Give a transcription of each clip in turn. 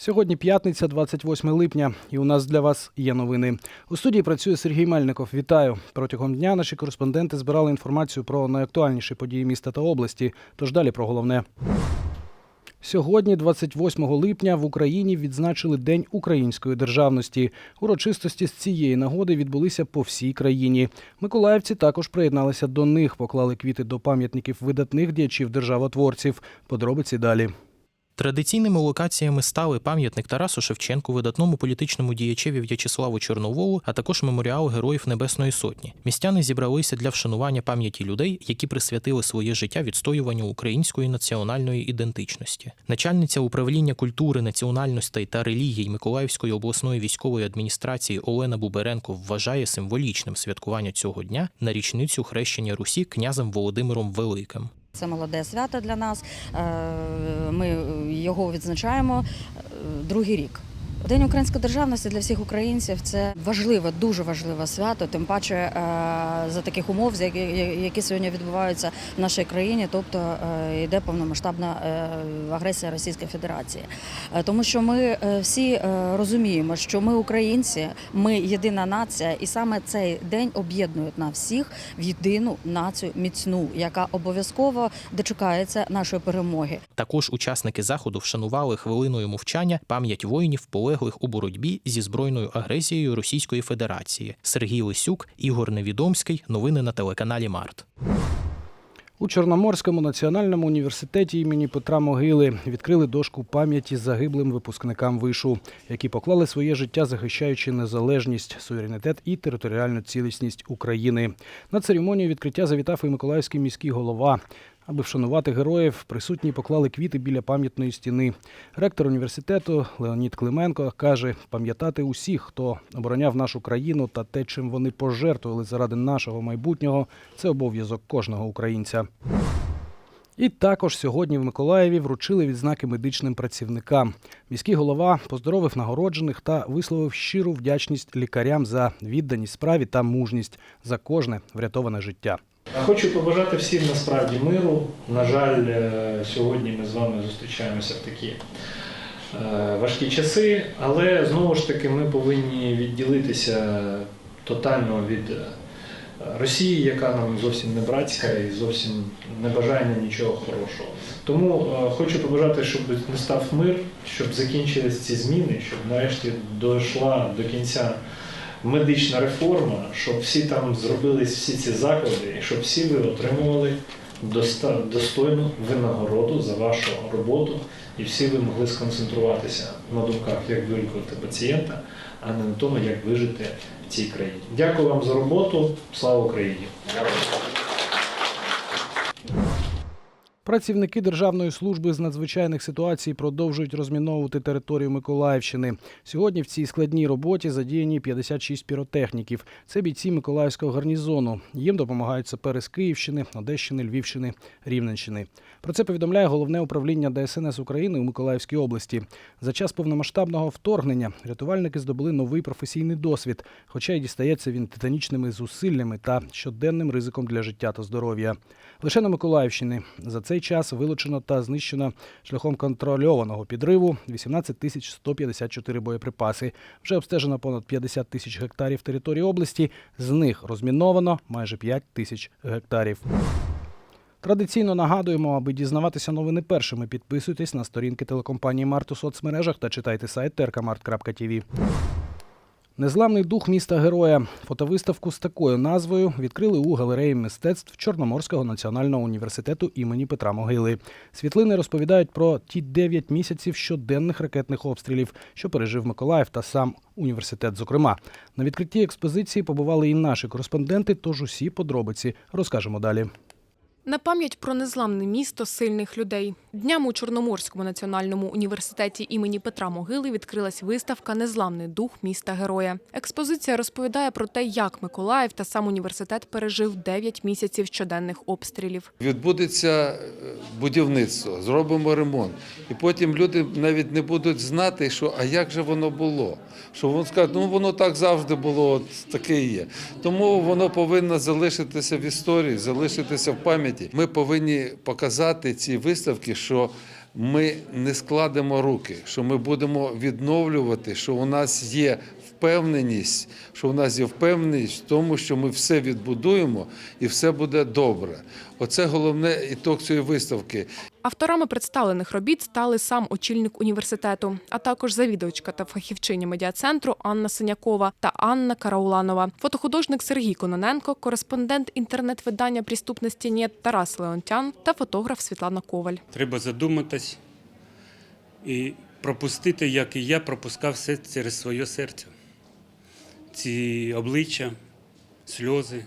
Сьогодні п'ятниця, 28 липня, і у нас для вас є новини. У студії працює Сергій Мельников. Вітаю. Протягом дня наші кореспонденти збирали інформацію про найактуальніші події міста та області. Тож далі про головне. Сьогодні, 28 липня, в Україні відзначили День української державності. Урочистості з цієї нагоди відбулися по всій країні. Миколаївці також приєдналися до них, поклали квіти до пам'ятників видатних діячів державотворців. Подробиці далі. Традиційними локаціями стали пам'ятник Тарасу Шевченку, видатному політичному діячеві В'ячеславу Чорноволу, а також меморіал Героїв Небесної Сотні. Містяни зібралися для вшанування пам'яті людей, які присвятили своє життя відстоюванню української національної ідентичності. Начальниця управління культури, національностей та релігій Миколаївської обласної військової адміністрації Олена Буберенко вважає символічним святкування цього дня на річницю хрещення Русі князем Володимиром Великим. Це молоде свято для нас. Е, Ми його відзначаємо е, другий рік. День української державності для всіх українців це важливе, дуже важливе свято. Тим паче е, за таких умов, які- сьогодні відбуваються в нашій країні, тобто е, йде повномасштабна е, агресія Російської Федерації. Тому що ми всі розуміємо, що ми українці, ми єдина нація, і саме цей день об'єднує нас всіх в єдину націю міцну, яка обов'язково дочекається нашої перемоги. Також учасники заходу вшанували хвилиною мовчання пам'ять воїнів, полеглих у боротьбі зі збройною агресією Російської Федерації. Сергій Лисюк, Ігор Невідомський. Новини на телеканалі Март. У Чорноморському національному університеті імені Петра Могили відкрили дошку пам'яті загиблим випускникам вишу, які поклали своє життя, захищаючи незалежність, суверенітет і територіальну цілісність України. На церемонію відкриття завітав і Миколаївський міський голова. Аби вшанувати героїв, присутні поклали квіти біля пам'ятної стіни. Ректор університету Леонід Клименко каже, пам'ятати усіх, хто обороняв нашу країну та те, чим вони пожертвували заради нашого майбутнього, це обов'язок кожного українця. І також сьогодні в Миколаєві вручили відзнаки медичним працівникам. Міський голова поздоровив нагороджених та висловив щиру вдячність лікарям за відданість справі та мужність за кожне врятоване життя. Хочу побажати всім насправді миру. На жаль, е, сьогодні ми з вами зустрічаємося в такі е, важкі часи, але знову ж таки ми повинні відділитися тотально від е, Росії, яка нам зовсім не братська і зовсім не бажає нічого хорошого. Тому хочу побажати, щоб настав мир, щоб закінчились ці зміни, щоб нарешті дійшла до кінця медична реформа, щоб всі там зробили всі ці заклади, і щоб всі ви отримували достойну винагороду за вашу роботу, і всі ви могли сконцентруватися на думках, як вилікувати пацієнта, а не на тому, як вижити в цій країні. Дякую вам за роботу. Слава Україні! Працівники Державної служби з надзвичайних ситуацій продовжують розміновувати територію Миколаївщини. Сьогодні в цій складній роботі задіяні 56 піротехніків. Це бійці Миколаївського гарнізону. Їм допомагають сапери з Київщини, Одещини, Львівщини, Рівненщини. Про це повідомляє головне управління ДСНС України у Миколаївській області. За час повномасштабного вторгнення рятувальники здобули новий професійний досвід, хоча й дістається він титанічними зусиллями та щоденним ризиком для життя та здоров'я. Лише на Миколаївщині за цей час вилучено та знищено шляхом контрольованого підриву 18 тисяч 154 боєприпаси. Вже обстежено понад 50 тисяч гектарів території області. З них розміновано майже 5 тисяч гектарів. Традиційно нагадуємо, аби дізнаватися новини першими, підписуйтесь на сторінки телекомпанії Март у соцмережах та читайте сайт trkmart.tv. Незламний дух міста героя. Фотовиставку з такою назвою відкрили у галереї мистецтв Чорноморського національного університету імені Петра Могили. Світлини розповідають про ті 9 місяців щоденних ракетних обстрілів, що пережив Миколаїв та сам університет. Зокрема, на відкритті експозиції побували і наші кореспонденти. Тож усі подробиці розкажемо далі. На пам'ять про незламне місто сильних людей. Днями у Чорноморському національному університеті імені Петра Могили відкрилась виставка Незламний дух міста героя. Експозиція розповідає про те, як Миколаїв та сам університет пережив 9 місяців щоденних обстрілів. Відбудеться е, будівництво, зробимо ремонт. І потім люди навіть не будуть знати, що а як же воно було. Що вони скажуть, ну воно так завжди було, от таке є. Тому воно повинно залишитися в історії, залишитися в пам'яті. Ми повинні показати ці виставки, що ми не складемо руки, що ми будемо відновлювати, що у нас є впевненість, що у нас є впевненість в тому, що ми все відбудуємо і все буде добре. Оце головне ітог цієї виставки. Авторами представлених робіт стали сам очільник університету, а також завідувачка та фахівчиня медіа-центру Анна Синякова та Анна Карауланова, фотохудожник Сергій Кононенко, кореспондент інтернет-видання «Преступності нет» Тарас Леонтян та фотограф Світлана Коваль. Треба задуматись і пропустити, як і я пропускав все через своє серце. Ці обличчя, сльози,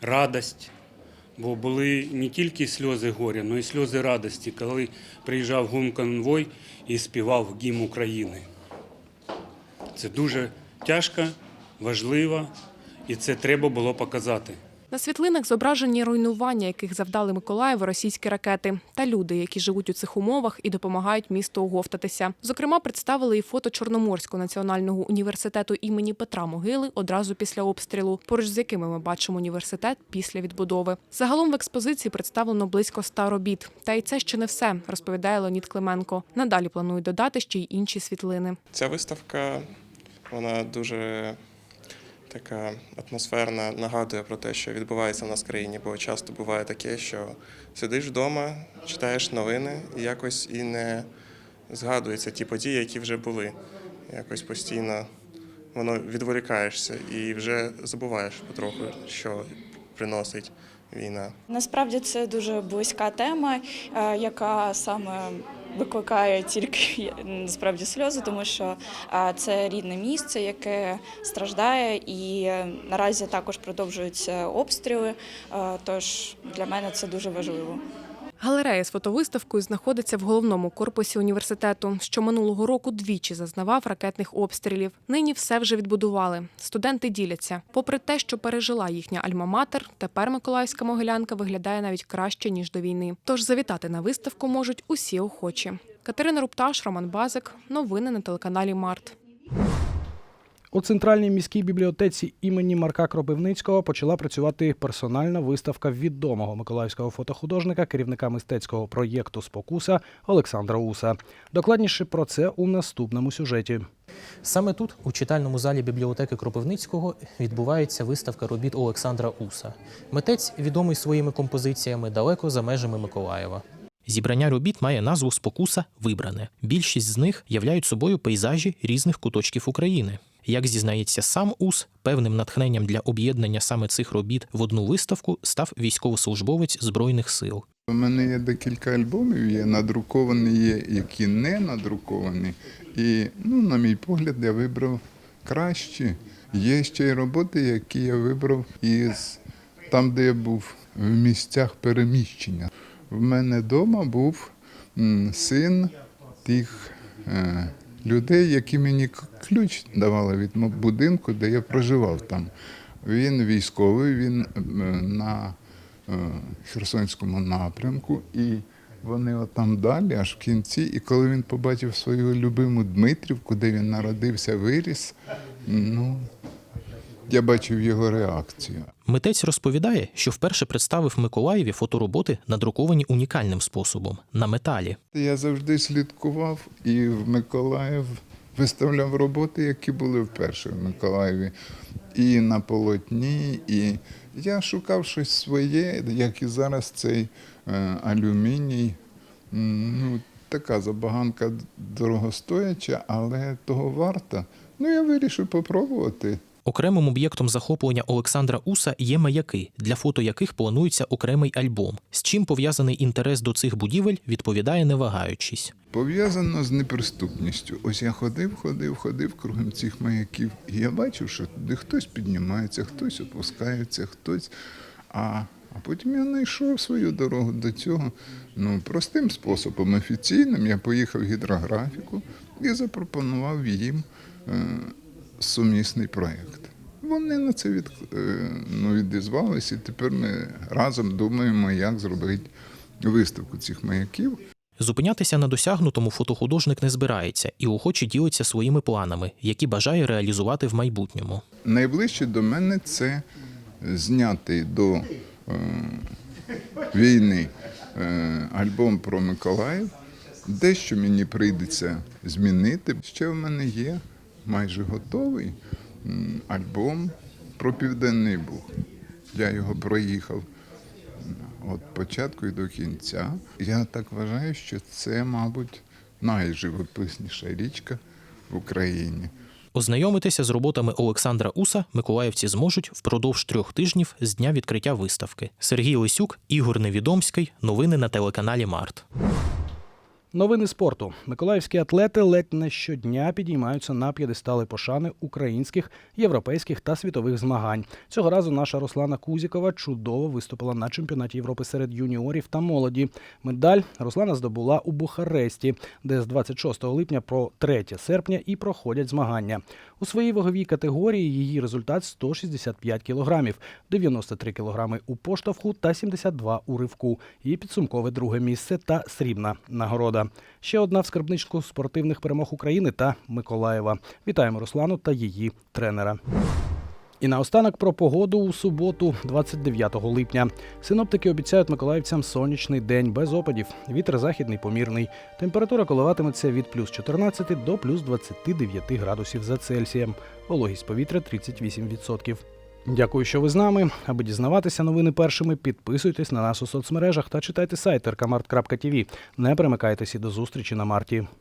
радость. Бо були не тільки сльози горя, але й сльози радості, коли приїжджав гумконвой і співав гімн України. Це дуже тяжко, важливо, і це треба було показати. На світлинах зображені руйнування, яких завдали Миколаєву російські ракети, та люди, які живуть у цих умовах і допомагають місту оговтатися. Зокрема, представили і фото Чорноморського національного університету імені Петра Могили одразу після обстрілу, поруч з якими ми бачимо університет після відбудови. Загалом в експозиції представлено близько ста робіт. Та й це ще не все, розповідає Леонід Клименко. Надалі планують додати ще й інші світлини. Ця виставка вона дуже така атмосферна, нагадує про те, що відбувається в нас в країні, бо часто буває таке, що сидиш вдома, читаєш новини і якось і не згадуються ті події, які вже були. Якось постійно воно відволікаєшся і вже забуваєш потроху, що приносить війна. Насправді це дуже близька тема, е, яка саме викликає тільки насправді сльози, тому що це рідне місце, яке страждає, і наразі також продовжуються обстріли. Тож для мене це дуже важливо. Галерея з фотовиставкою знаходиться в головному корпусі університету, що минулого року двічі зазнавав ракетних обстрілів. Нині все вже відбудували. Студенти діляться. Попри те, що пережила їхня альма-матер, тепер Миколаївська могилянка виглядає навіть краще ніж до війни. Тож завітати на виставку можуть усі охочі. Катерина Рупташ, Роман Базик. Новини на телеканалі Март. У центральній міській бібліотеці імені Марка Кропивницького почала працювати персональна виставка відомого миколаївського фотохудожника, керівника мистецького проєкту Спокуса Олександра Уса. Докладніше про це у наступному сюжеті. Саме тут, у читальному залі бібліотеки Кропивницького, відбувається виставка робіт Олександра Уса. Митець відомий своїми композиціями далеко за межами Миколаєва. Зібрання робіт має назву Спокуса Вибране. Більшість з них являють собою пейзажі різних куточків України. Як зізнається сам Ус, певним натхненням для об'єднання саме цих робіт в одну виставку став військовослужбовець Збройних сил. У мене є декілька альбомів, є надруковані, є які не надруковані. І, ну, на мій погляд, я вибрав кращі. Є ще й роботи, які я вибрав із там, де я був в місцях переміщення. В мене вдома був син тих е, людей, які мені ключ давали від будинку, де я проживав там. Він військовий, він е, на е, Херсонському напрямку, і вони отам далі, аж в кінці. І коли він побачив свою любиму Дмитрівку, де він народився, виріс, ну, я бачив його реакцію. Митець розповідає, що вперше представив Миколаєві фотороботи, надруковані унікальним способом на металі. Я завжди слідкував і в Миколаїв виставляв роботи, які були вперше в Миколаєві, і на полотні. І я шукав щось своє, як і зараз цей е, алюміній. Ну, така забаганка дорогостояча, але того варта. Ну, я вирішив попробувати. Окремим об'єктом захоплення Олександра Уса є маяки, для фото яких планується окремий альбом. З чим пов'язаний інтерес до цих будівель, відповідає не вагаючись. Пов'язано з неприступністю. Ось я ходив, ходив, ходив кругом цих маяків, і я бачив, що туди хтось піднімається, хтось опускається, хтось. А, а потім я знайшов свою дорогу до цього. Ну, простим способом, офіційним, я поїхав в гідрографіку і запропонував їм е, сумісний проєкт. Вони на це від, е, ну, відізвалися, і тепер ми разом думаємо, як зробити виставку цих маяків. Зупинятися на досягнутому фотохудожник не збирається і охоче ділиться своїми планами, які бажає реалізувати в майбутньому. Найближче до мене це зняти до е, війни е, альбом про Миколаїв Дещо мені прийдеться змінити. Ще в мене є майже готовий альбом про Південний Буг. Я його проїхав від початку і до кінця. Я так вважаю, що це, мабуть, найживописніша річка в Україні. Ознайомитися з роботами Олександра Уса миколаївці зможуть впродовж трьох тижнів з дня відкриття виставки. Сергій Лисюк, Ігор Невідомський. Новини на телеканалі Март. Новини спорту. Миколаївські атлети ледь не щодня підіймаються на п'єдестали пошани українських, європейських та світових змагань. Цього разу наша Руслана Кузікова чудово виступила на чемпіонаті Європи серед юніорів та молоді. Медаль Руслана здобула у Бухаресті, де з 26 липня про 3 серпня і проходять змагання. У своїй ваговій категорії її результат 165 кілограмів, 93 кілограми у поштовху та 72 у ривку. Її підсумкове друге місце та срібна нагорода. Ще одна в скарбничку спортивних перемог України та Миколаєва. Вітаємо Руслану та її тренера. І наостанок про погоду у суботу, 29 липня. Синоптики обіцяють миколаївцям сонячний день без опадів. Вітер західний помірний. Температура коливатиметься від плюс 14 до плюс 29 градусів за Цельсієм. Вологість повітря 38%. Дякую, що ви з нами. Аби дізнаватися новини першими, підписуйтесь на нас у соцмережах та читайте сайт rkmart.tv. Не перемикайтеся до зустрічі на марті.